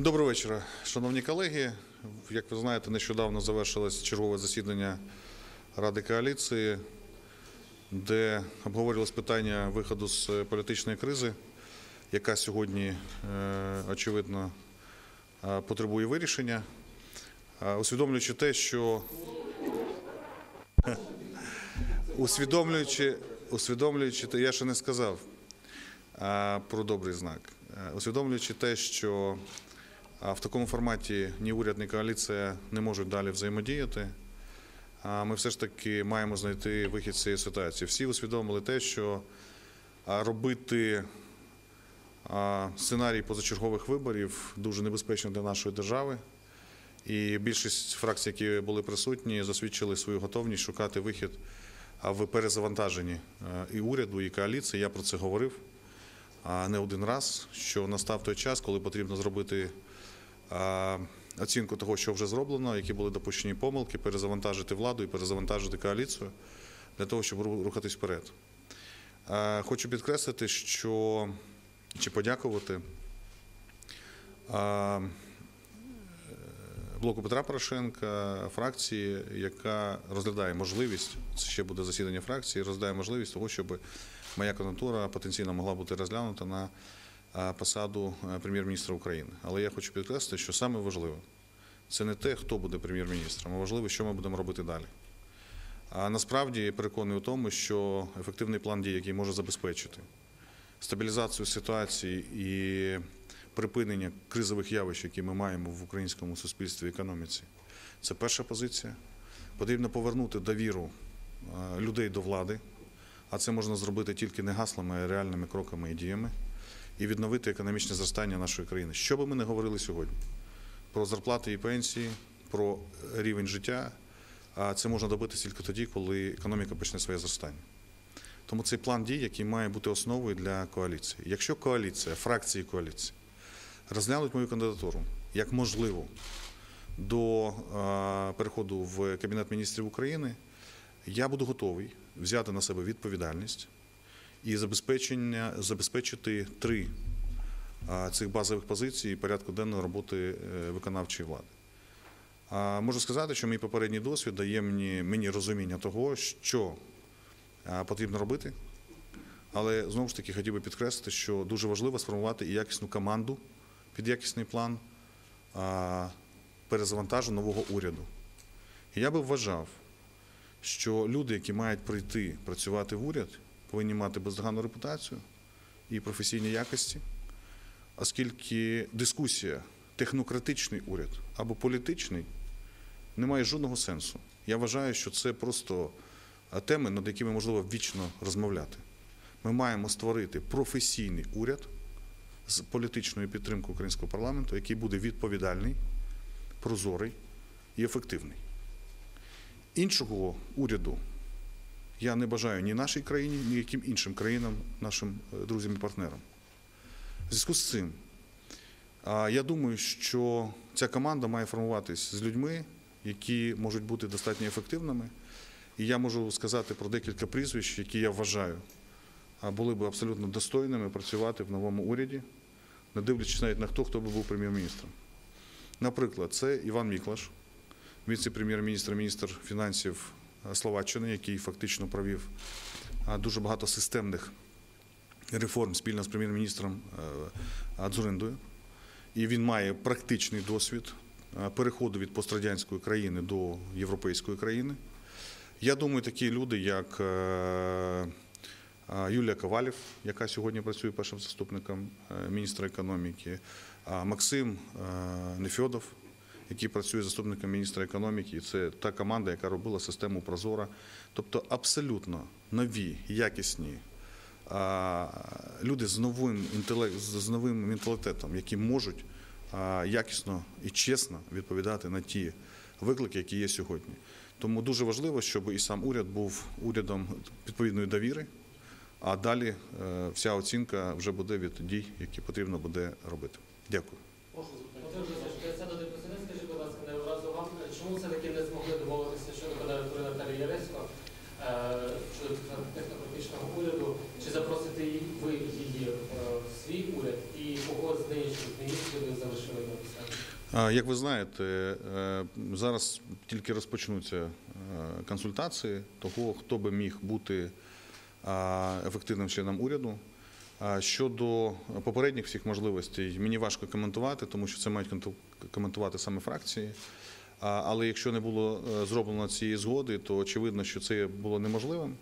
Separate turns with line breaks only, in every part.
Доброго вечора, шановні колеги. Як ви знаєте, нещодавно завершилось чергове засідання Ради коаліції, де обговорювалось питання виходу з політичної кризи, яка сьогодні, е, очевидно, е, потребує вирішення. Е, Усвідомлюючи те, що усвідомлюючи, усвідомлюючи те, я ще не сказав про добрий знак. Е, Усвідомлюючи те, що а, в такому форматі ні уряд, ні коаліція не можуть далі взаємодіяти, а ми все ж таки маємо знайти вихід з цієї ситуації. Всі усвідомили те, що робити сценарій позачергових виборів дуже небезпечно для нашої держави. І більшість фракцій, які були присутні, засвідчили свою готовність шукати вихід в перезавантаженні е, і уряду, і коаліції. Я про це говорив не один раз, що настав той час, коли потрібно зробити оцінку того, що вже зроблено, які були допущені помилки, перезавантажити владу і перезавантажити коаліцію для того, щоб рухатись вперед. Е, Хочу підкреслити, що чи подякувати. блоку Петра Порошенка, фракції, яка розглядає можливість, це ще буде засідання фракції, розглядає можливість того, щоб моя кандидатура потенційно могла бути розглянута на посаду е, прем'єр-міністра України. Але я хочу підкреслити, що саме важливе це не те, хто буде прем'єр-міністром, а важливо, що ми будемо робити далі. А насправді переконаний у тому, що ефективний план дій, який може забезпечити стабілізацію ситуації і припинення кризових явищ, які ми маємо в українському суспільстві і економіці. Це перша позиція. Потрібно повернути довіру е, людей до влади, а це можна зробити тільки не гаслами, а реальними кроками і діями, і відновити економічне зростання нашої країни. Що би ми не говорили сьогодні про зарплати і пенсії, про рівень життя, а це можна добитися тільки тоді, коли економіка почне своє зростання. Тому цей план дій, який має бути основою для коаліції. Якщо коаліція, фракції коаліції розглянуть мою кандидатуру як можливу до переходу в Кабінет міністрів України, я буду готовий взяти на себе відповідальність і забезпечення, забезпечити три цих базових позицій порядку денної роботи е, виконавчої влади. Можу сказати, що мій попередній досвід дає мені, мені розуміння того, що потрібно робити. Але знову ж таки хотів би підкреслити, що дуже важливо сформувати і якісну команду під якісний план перезавантажу нового уряду. І я би вважав, що люди, які мають прийти працювати в уряд, повинні мати бездоганну репутацію і професійні якості, оскільки дискусія, технократичний уряд або політичний не має жодного сенсу. Я вважаю, що це просто теми, над якими можливо вічно розмовляти. Ми маємо створити професійний уряд з політичною підтримкою українського парламенту, який буде відповідальний, прозорий і ефективний. Іншого уряду я не бажаю ні нашій країні, ні яким іншим країнам, нашим е, друзям і партнерам. В зв'язку з цим я думаю, що ця команда має формуватись з людьми, які можуть бути достатньо ефективними. І я можу сказати про декілька прізвищ, які я вважаю були б абсолютно достойними працювати в новому уряді, не дивлячись навіть на хто, хто би був прем'єр-міністром. Наприклад, це Іван Міклаш, віце-прем'єр-міністр, міністр фінансів Словаччини, який фактично провів дуже багато системних реформ спільно з прем'єр-міністром е, Дзуриндою. І він має практичний досвід е, переходу від пострадянської країни до європейської країни. Я думаю, такі люди, як е, Юлія Ковалів, яка сьогодні працює першим заступником міністра економіки, Максим Нефьодов, який працює заступником міністра економіки. Це та команда, яка робила систему Прозора. Тобто абсолютно нові, якісні люди з новим інтелект, з новим менталітетом, які можуть якісно і чесно відповідати на ті виклики, які є сьогодні. Тому дуже важливо, щоб і сам уряд був урядом відповідної довіри. А далі е, вся оцінка вже буде від дій, які потрібно буде робити. Дякую.
Володимир Васильович, це до президент, скажіть, будь ласка, не одразу вам, чому все-таки не змогли домовитися щодо кандидатури Наталії Яресько, щодо технократичного уряду, чи запросите ви її е, в свій уряд, і кого з нинішніх міністрів ви залишили на посаді?
Як ви знаєте, е, зараз тільки розпочнуться е, консультації того, хто би міг бути ефективним членом уряду. Щодо попередніх всіх можливостей, мені важко коментувати, тому що це мають коментувати саме фракції. Але якщо не було е, зроблено цієї згоди, то очевидно, що це було неможливим.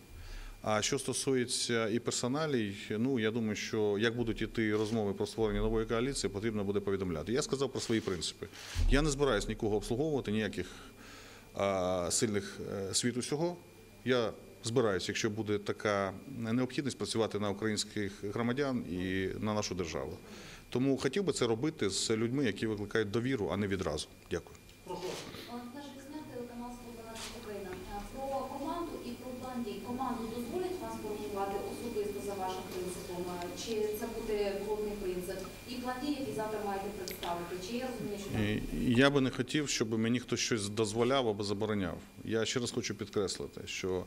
А що стосується і персоналій, ну я думаю, що як будуть іти розмови про створення нової коаліції, потрібно буде повідомляти. Я сказав про свої принципи. Я не збираюсь нікого обслуговувати, ніяких сильних е, світ усього. Я збираюся, якщо буде така необхідність, працювати на українських громадян і на нашу державу. Тому хотів би це робити з людьми, які викликають довіру, а не відразу. Дякую.
Наш Весняк, телеканал 112 Україна. Е, Про команду і про план дій. Команду дозволять вас формувати особисто за вашим принципом? Е, Чи це буде головний принцип? І план дій, який завтра маєте представити? Чи я розумію, що там
Я би не хотів, щоб мені хтось щось дозволяв або забороняв. Я ще раз хочу підкреслити, що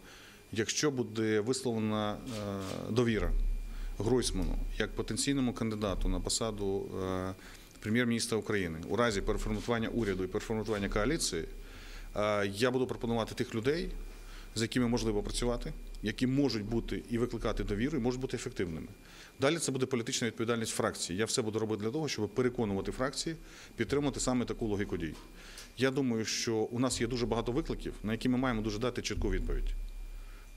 якщо буде висловлена е, довіра Гройсману як потенційному кандидату на посаду е, прем'єр-міністра України у разі переформатування уряду і переформатування коаліції, е, я буду пропонувати тих людей, з якими можливо працювати, які можуть бути і викликати довіру, і можуть бути ефективними. Далі це буде політична відповідальність фракції. Я все буду робити для того, щоб переконувати фракції підтримати саме таку логіку дій. Я думаю, що у нас є дуже багато викликів, на які ми маємо дуже дати чітку відповідь.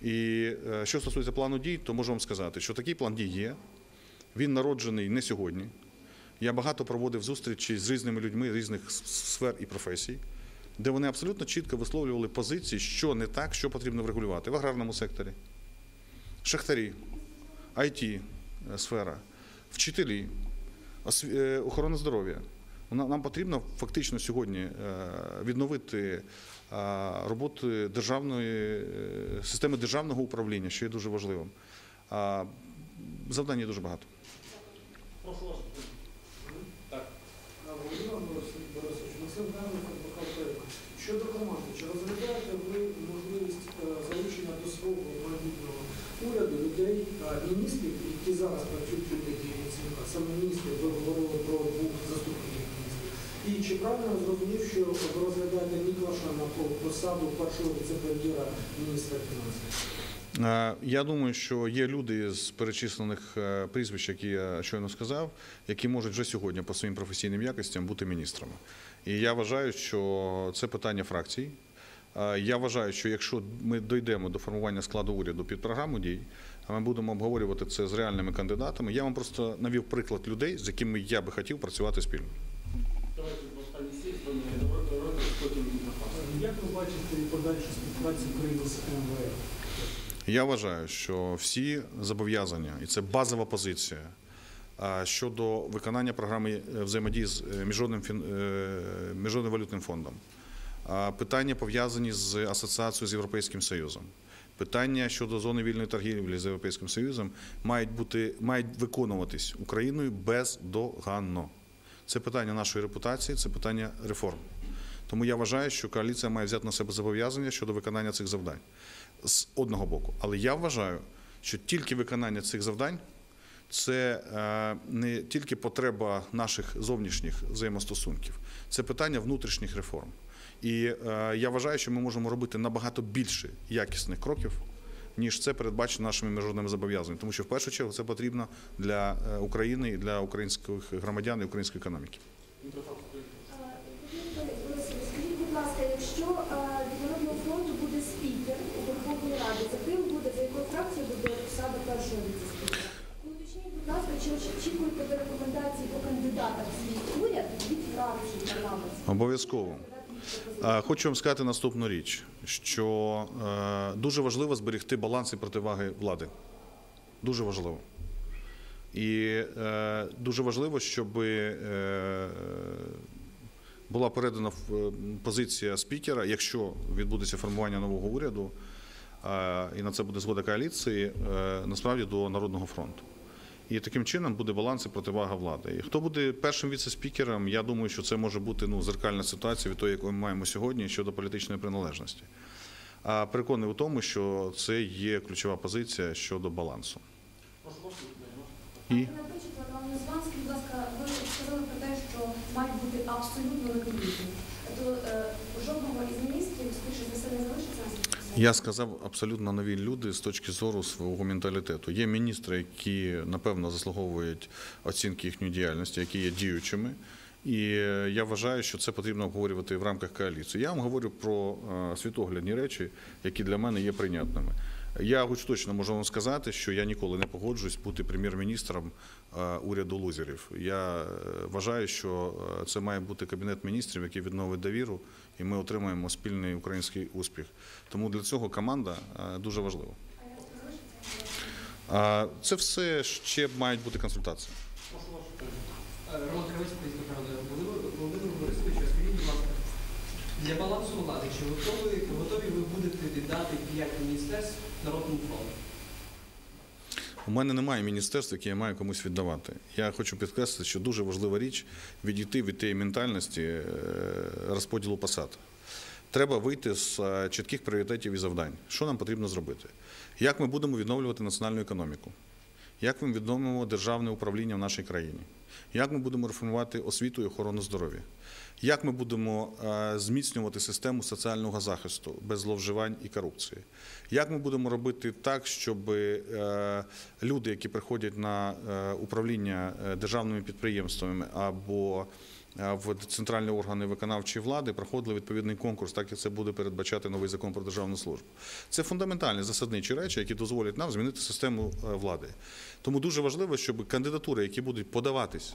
І е, що стосується плану дій, то можу вам сказати, що такий план дій є. Він народжений не сьогодні. Я багато проводив зустрічі з різними людьми різних сфер і професій, де вони абсолютно чітко висловлювали позиції, що не так, що потрібно врегулювати в аграрному секторі, шахтарі, IT сфера, вчителі, е, охорона здоров'я. Нам потрібно фактично сьогодні е, відновити е, роботу державної е, системи державного управління, що є дуже важливим. Завдань є дуже багато.
Прошу вас. Так.
Володимир Борисович, Борисович, Максим Гаврик, адвокат Перко. Щодо команди, чи розглядаєте ви можливість е, залучення до свого майбутнього уряду людей, е, міністрів, які зараз працюють під таким Яценюка, саме міністрів, ви говорили про двох заступників міністрів. І чи правильно зрозумів, що ви розглядаєте Міклаша на посаду першого віце-прем'єра міністра фінансів?
Е, Я думаю, що є люди з перечислених е, прізвищ, які я щойно сказав, які можуть вже сьогодні по своїм професійним якостям бути міністрами. І я вважаю, що це питання фракцій. Е, Я вважаю, що якщо ми дійдемо до формування складу уряду під програму дій, а ми будемо обговорювати це з реальними кандидатами, я вам просто навів приклад людей, з якими я би хотів працювати спільно.
Давайте потім.
Як ви бачите подальшу співпрацю України з МВФ?
Я вважаю, що всі зобов'язання, і це базова позиція щодо виконання програми е, взаємодії з е, міжнародним, фін- е, міжнародним валютним фондом, питання пов'язані з асоціацією з Європейським Союзом. Питання щодо зони вільної торгівлі з Європейським Союзом мають бути мають виконуватись Україною бездоганно. Це питання нашої репутації, це питання реформ. Тому я вважаю, що коаліція має взяти на себе зобов'язання щодо виконання цих завдань з одного боку. Але я вважаю, що тільки виконання цих завдань це е, не тільки потреба наших зовнішніх взаємостосунків, це питання внутрішніх реформ. І е, я вважаю, що ми можемо робити набагато більше якісних кроків. Ніж це передбачено нашими міжнародними зобов'язаннями, тому що в першу чергу це потрібно для е, України і для українських громадян і української економіки.
Скажіть, будь ласка, якщо е, від Народного фронту буде спікер у Верховній Раді, за ким буде, за якою фракцією буде посада першого віце-спікера? Ну, Уточніть, будь ласка, чи очікуєте ви рекомендації по кандидатах свій уряд від фракції?
Обов'язково. Хочу вам сказати наступну річ, що е, дуже важливо зберегти баланс і противаги влади. Дуже важливо. І е, дуже важливо, щоб е, була передана позиція спікера, якщо відбудеться формування нового уряду, і на це буде згода коаліції, насправді до Народного фронту. І таким чином буде баланс і противага влади. І хто буде першим віце-спікером, я думаю, що це може бути ну, зеркальна ситуація від того, яку ми маємо сьогодні щодо політичної приналежності. А переконаний у тому, що це є ключова позиція щодо балансу. І
будь ласка, ви сказали про те, що мають бути абсолютно регулювані. То е, жодного із міністрів, скоріше за все, не залишиться на цій посаді?
Я сказав абсолютно нові люди з точки зору свого менталітету. Є міністри, які напевно заслуговують оцінки їхньої діяльності, які є діючими. І е, я вважаю, що це потрібно обговорювати в рамках коаліції. Я вам говорю про е, світоглядні речі, які для мене є прийнятними. Я хоч точно можу вам сказати, що я ніколи не погоджуюсь бути прем'єр-міністром е, уряду лузерів. Я вважаю, що це має бути кабінет міністрів, який відновить довіру, і ми отримаємо спільний український успіх. Тому для цього команда е, дуже важлива. Це все ще мають бути консультації.
Роман правда. Володимир Борисович, а будь ласка, для балансу влади, чи готові ви будете віддати п'ять міністерств Народному фронту?
У мене немає міністерства, яке я маю комусь віддавати. Я хочу підкреслити, що дуже важлива річ відійти від тієї ментальності е, розподілу посад. Треба вийти з е, чітких пріоритетів і завдань. Що нам потрібно зробити? Як ми будемо відновлювати національну економіку? Як ми відновимо державне управління в нашій країні? Як ми будемо реформувати освіту і охорону здоров'я? Як ми будемо е, зміцнювати систему соціального захисту без зловживань і корупції? Як ми будемо робити так, щоб е, люди, які приходять на е, управління державними підприємствами або в центральні органи виконавчої влади проходили відповідний конкурс, так як це буде передбачати новий закон про державну службу. Це фундаментальні засадничі речі, які дозволять нам змінити систему е, влади. Тому дуже важливо, щоб кандидатури, які будуть подаватись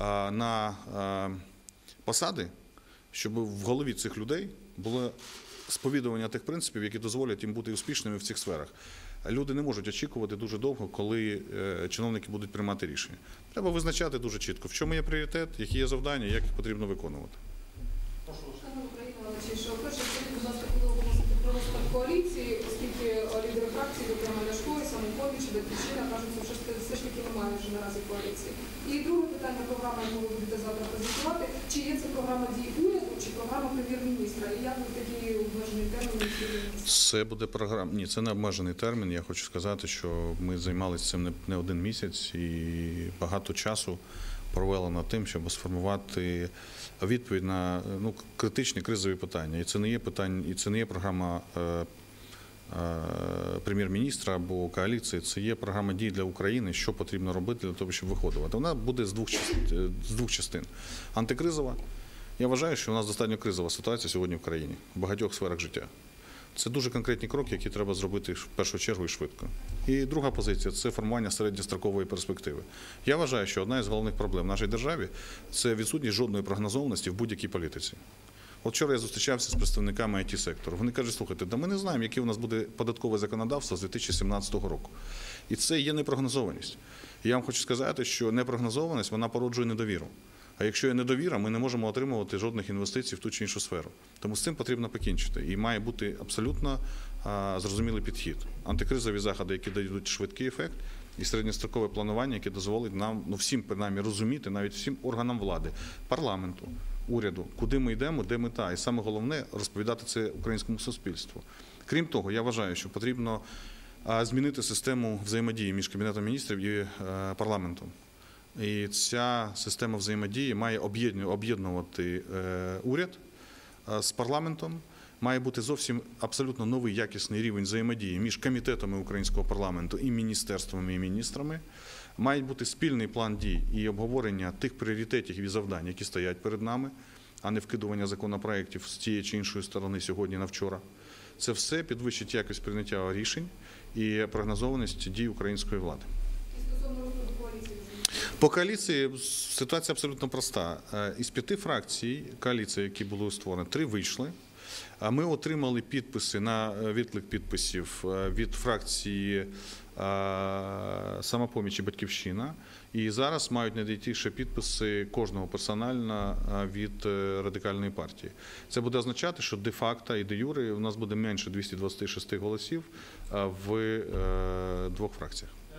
е, на е, посади, щоб в голові цих людей було сповідування тих принципів, які дозволять їм бути успішними в цих сферах. Люди не можуть очікувати дуже довго, коли е, чиновники будуть приймати рішення. Треба визначати дуже чітко, в чому є пріоритет, які є завдання, як їх потрібно виконувати.
Коаліції, оскільки лідери фракції, зокрема Ляшко і самопоміч, Батьківщина кажуть, немає вже наразі коаліції. І друге питання, програма, яку ви будете завтра презентувати, чи є це програма дій уряду, чи програма прем'єр-міністра, і як ви такі обмежені терміни?
Це буде програма. Ні, це не обмежений термін. Я хочу сказати, що ми займалися цим не- один місяць і багато часу провели над тим, щоб сформувати відповідь на ну, критичні кризові питання. І це не є питання, і це не є програма. Е, е, Прем'єр-міністра або коаліції це є програма дій для України, що потрібно робити для того, щоб виходувати. Вона буде з двох частин, з двох частин. Антикризова. Я вважаю, що у нас достатньо кризова ситуація сьогодні в країні в багатьох сферах життя. Це дуже конкретні кроки, які треба зробити в першу чергу і швидко. І друга позиція це формування середньострокової перспективи. Я вважаю, що одна із головних проблем в нашій державі це відсутність жодної прогнозованості в будь-якій політиці. От вчора я зустрічався з представниками it сектору Вони кажуть, слухайте, да ми не знаємо, яке у нас буде податкове законодавство з 2017 року. І це є непрогнозованість. Я вам хочу сказати, що непрогнозованість вона породжує недовіру. А якщо є недовіра, ми не можемо отримувати жодних інвестицій в ту чи іншу сферу. Тому з цим потрібно покінчити. І має бути абсолютно а, зрозумілий підхід. Антикризові заходи, які дають швидкий ефект, і середньострокове планування, яке дозволить нам, ну всім принаймні розуміти, навіть всім органам влади, парламенту, уряду, куди ми йдемо, де мета. І саме головне розповідати це українському суспільству. Крім того, я вважаю, що потрібно змінити систему взаємодії між кабінетом міністрів і е, парламентом. І ця система взаємодії має об'єднувати е, уряд е, з парламентом. Має бути зовсім абсолютно новий якісний рівень взаємодії між комітетами українського парламенту і міністерствами і міністрами. Має бути спільний план дій і обговорення тих пріоритетів і завдань, які стоять перед нами, а не вкидування законопроєктів з тієї чи іншої сторони сьогодні на вчора. Це все підвищить якість прийняття рішень і прогнозованість дій української влади. По коаліції ситуація абсолютно проста. Е, Із п'яти фракцій коаліції, які були створені, три вийшли. Ми отримали підписи на е, відклик підписів е, від фракції самопоміч і Батьківщина. І зараз мають надійти ще підписи кожного персонально е, від е, радикальної партії. Це буде означати, що де-факто і де-юре у нас буде менше 226 голосів е, в е, двох фракціях.
Е,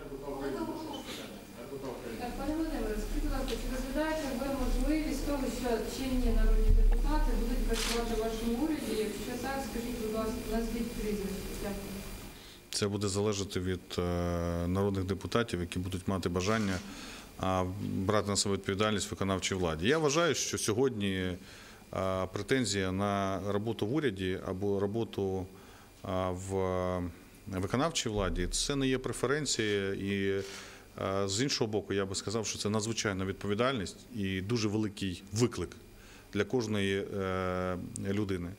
Пане Володимире, скажіть, будь ласка, чи розглядаєте ви можливість того, що чинні народні депутати будуть працювати в вашому уряді? Якщо так, скажіть, будь ласка, назвіть прізвище. Дякую.
Це буде залежати від е, народних депутатів, які будуть мати бажання брати на себе відповідальність виконавчій владі. Я вважаю, що сьогодні е, претензія на роботу в уряді або роботу в виконавчій владі це не є преференція і. е, З іншого боку, я би сказав, що це надзвичайна відповідальність і дуже великий виклик для кожної е, людини.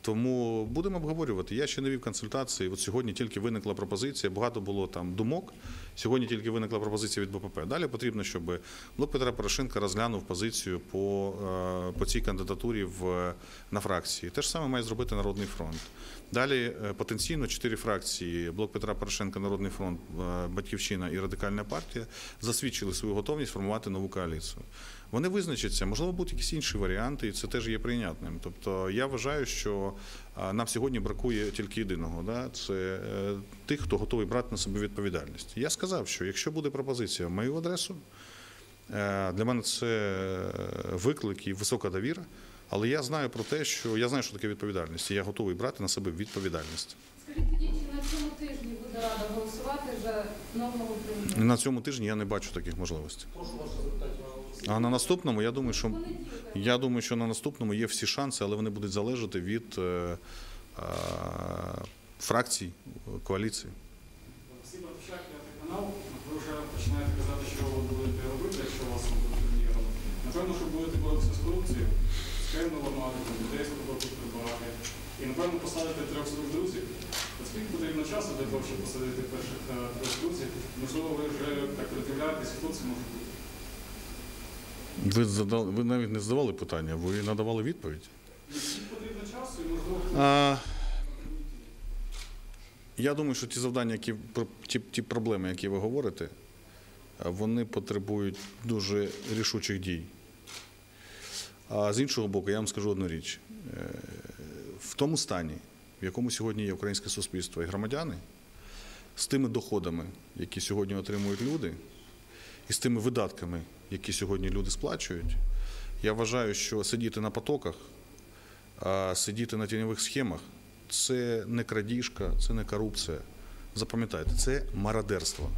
Тому будемо обговорювати. Я ще не вів консультації. От сьогодні тільки виникла пропозиція. Багато було там думок. Сьогодні тільки виникла пропозиція від БПП. Далі потрібно, щоб блок Петра Порошенка розглянув позицію по, е, по цій кандидатурі в, на фракції. Те ж саме має зробити Народний фронт. Далі е, потенційно чотири фракції: блок Петра Порошенка, Народний фронт, е, Батьківщина і Радикальна партія засвідчили свою готовність формувати нову коаліцію. Вони визначаться, можливо, будуть якісь інші варіанти, і це теж є прийнятним. Тобто я вважаю, що нам сьогодні бракує тільки єдиного. Да? Це е, тих, хто готовий брати на себе відповідальність. Я сказав, що якщо буде пропозиція в мою адресу, е, для мене це е, виклик і висока довіра. Але я знаю про те, що я знаю, що таке відповідальність, і я готовий брати на себе відповідальність.
Скажіть тоді, чи на цьому тижні буде рада голосувати за нового прем'єра?
на цьому тижні я не бачу таких можливостей.
Прошу запитання.
А на наступному я думаю, що я думаю, що на наступному є всі шанси, але вони будуть залежати від е, е, фракцій коаліції.
Всі Батушак, п'ятий канал, ви вже починаєте казати, що ви будете робити, якщо вас не буде прем'єром. Напевно, що будете боротися з корупцією, схемно ламати, людей з прибирати. І, напевно, посадити трьох своїх друзів. От Скільки потрібно часу для того, щоб посадити перших е, трьох друзів? Можливо, ви вже так придивляєтесь, хто це може бути?
Ви задали, ви навіть не задавали питання, ви надавали відповідь.
Потрібно часу і, можливо,
А, я думаю, що ті завдання, які ті, ті проблеми, які ви говорите, вони потребують дуже рішучих дій. А з іншого боку, я вам скажу одну річ: Е, в тому стані, в якому сьогодні є українське суспільство і громадяни, з тими доходами, які сьогодні отримують люди, і з тими видатками, які сьогодні люди сплачують, я вважаю, що сидіти на потоках, сидіти на тіньових схемах це не крадіжка, це не корупція. Запам'ятайте, це мародерство.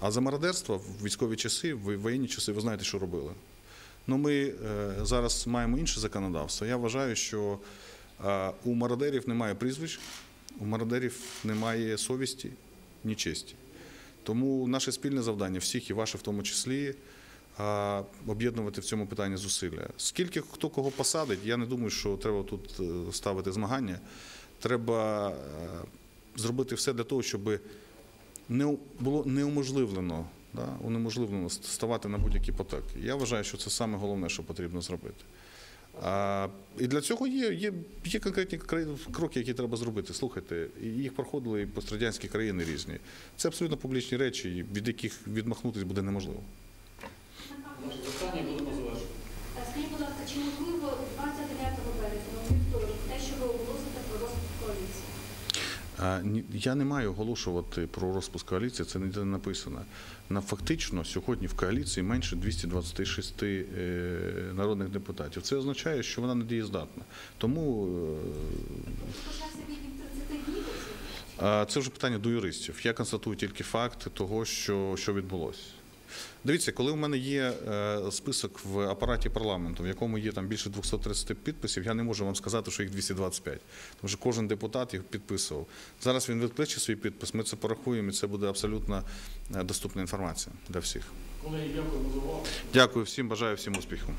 А за мародерство в військові часи, в воєнні часи, ви знаєте, що робили. Ну, ми е, зараз маємо інше законодавство. Я вважаю, що е, у мародерів немає прізвищ, у мародерів немає совісті, ні честі. Тому наше спільне завдання, всіх і ваше в тому числі, об'єднувати в цьому питанні зусилля. Скільки хто кого посадить, я не думаю, що треба тут е, ставити змагання. Треба е, зробити все для того, щоб не було неуможливлено, да, унеможливлено ставати на будь-які потоки. Я вважаю, що це саме головне, що потрібно зробити. А, і для цього є, є, є конкретні кроки, які треба зробити. Слухайте, їх проходили і пострадянські країни різні. Це абсолютно публічні речі, від яких відмахнутися буде неможливо. Я не маю оголошувати про розпуск коаліції, це ніде не написано. На фактично сьогодні в коаліції менше 226 е, народних депутатів. Це означає, що вона недієздатна. Тому е,
Розпочався відлік 30 днів?
А, Це вже питання до юристів. Я констатую тільки факт того, що, що відбулося. Дивіться, коли у мене є е, список в апараті парламенту, в якому є там більше 230 підписів, я не можу вам сказати, що їх 225. Тому що кожен депутат їх підписував. Зараз він відкличе свій підпис, ми це порахуємо, і це буде абсолютно е, доступна інформація для всіх. Дякую всім, бажаю всім успіху.